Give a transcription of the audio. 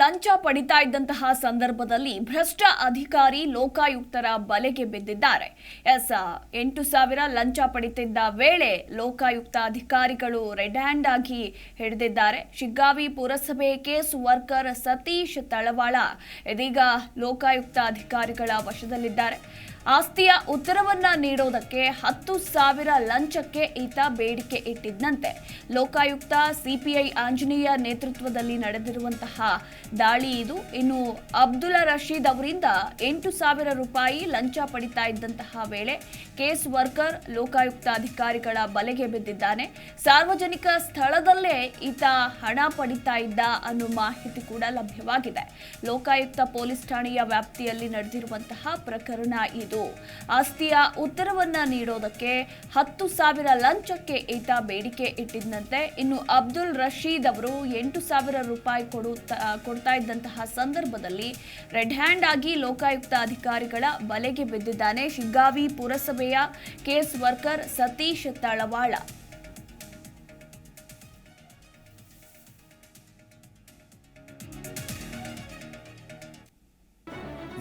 ಲಂಚ ಪಡಿತಾ ಇದ್ದಂತಹ ಸಂದರ್ಭದಲ್ಲಿ ಭ್ರಷ್ಟ ಅಧಿಕಾರಿ ಲೋಕಾಯುಕ್ತರ ಬಲೆಗೆ ಬಿದ್ದಿದ್ದಾರೆ. ಎಸ್, ಎಂಟು ಸಾವಿರ ಲಂಚ ಪಡಿತಿದ್ದ ವೇಳೆ ಲೋಕಾಯುಕ್ತ ಅಧಿಕಾರಿಗಳು ರೆಡ್ ಹ್ಯಾಂಡ್ ಆಗಿ ಹಿಡಿದಿದ್ದಾರೆ. ಶಿಗ್ಗಾವಿ ಪುರಸಭೆ ಕೇಸ್ ವರ್ಕರ್ ಸತೀಶ್ ತಳವಾಳ ಇದೀಗ ಲೋಕಾಯುಕ್ತ ಅಧಿಕಾರಿಗಳ ವಶದಲ್ಲಿದ್ದಾರೆ. ಆಸ್ತಿಯ ಉತ್ತರವನ್ನ ನೀಡೋದಕ್ಕೆ ಹತ್ತು ಸಾವಿರ ಲಂಚಕ್ಕೆ ಈತ ಬೇಡಿಕೆ ಇಟ್ಟಿದ್ದಂತೆ ಲೋಕಾಯುಕ್ತ ಸಿಪಿಐ ಆಂಜನೇಯ ನೇತೃತ್ವದಲ್ಲಿ ನಡೆದಿರುವಂತಹ ದಾಳಿ ಇದು. ಇನ್ನು ಅಬ್ದುಲ್ ರಶೀದ್ ಅವರಿಂದ ಎಂಟು ಸಾವಿರ ರೂಪಾಯಿ ಲಂಚ ಪಡಿತಾ ಇದ್ದಂತಹ ವೇಳೆ ಕೇಸ್ ವರ್ಕರ್, ಲೋಕಾಯುಕ್ತ ಅಧಿಕಾರಿಗಳ ಬಲೆಗೆ ಬಿದ್ದಿದ್ದಾನೆ. ಸಾರ್ವಜನಿಕ ಸ್ಥಳದಲ್ಲೇ ಈತ ಹಣ ಪಡಿತಾ ಇದ್ದ ಅನ್ನೋ ಮಾಹಿತಿ ಕೂಡ ಲಭ್ಯವಾಗಿದೆ. ಲೋಕಾಯುಕ್ತ ಪೊಲೀಸ್ ಠಾಣೆಯ ವ್ಯಾಪ್ತಿಯಲ್ಲಿ ನಡೆದಿರುವಂತಹ ಪ್ರಕರಣ ಇದು. ಆಸ್ತಿಯ ಉತ್ತರವನ್ನ ನೀಡೋದಕ್ಕೆ ಹತ್ತು ಸಾವಿರ ಲಂಚಕ್ಕೆ ಈತ ಬೇಡಿಕೆ ಇಟ್ಟಿದ್ದಂತೆ ಇನ್ನು ಅಬ್ದುಲ್ ರಶೀದ್ ಅವರು ಎಂಟು ಸಾವಿರ ರೂಪಾಯಿ ಕೊಡುತ್ತಾ ಕೊಡ್ತಾ ಇದ್ದಂತಹ ಸಂದರ್ಭದಲ್ಲಿ ರೆಡ್ ಹ್ಯಾಂಡ್ ಆಗಿ ಲೋಕಾಯುಕ್ತ ಅಧಿಕಾರಿಗಳ ಬಲೆಗೆ ಬಿದ್ದಿದ್ದಾನೆ ಶಿಗ್ಗಾವಿ ಪುರಸಭೆಯ case worker Satish Talawala.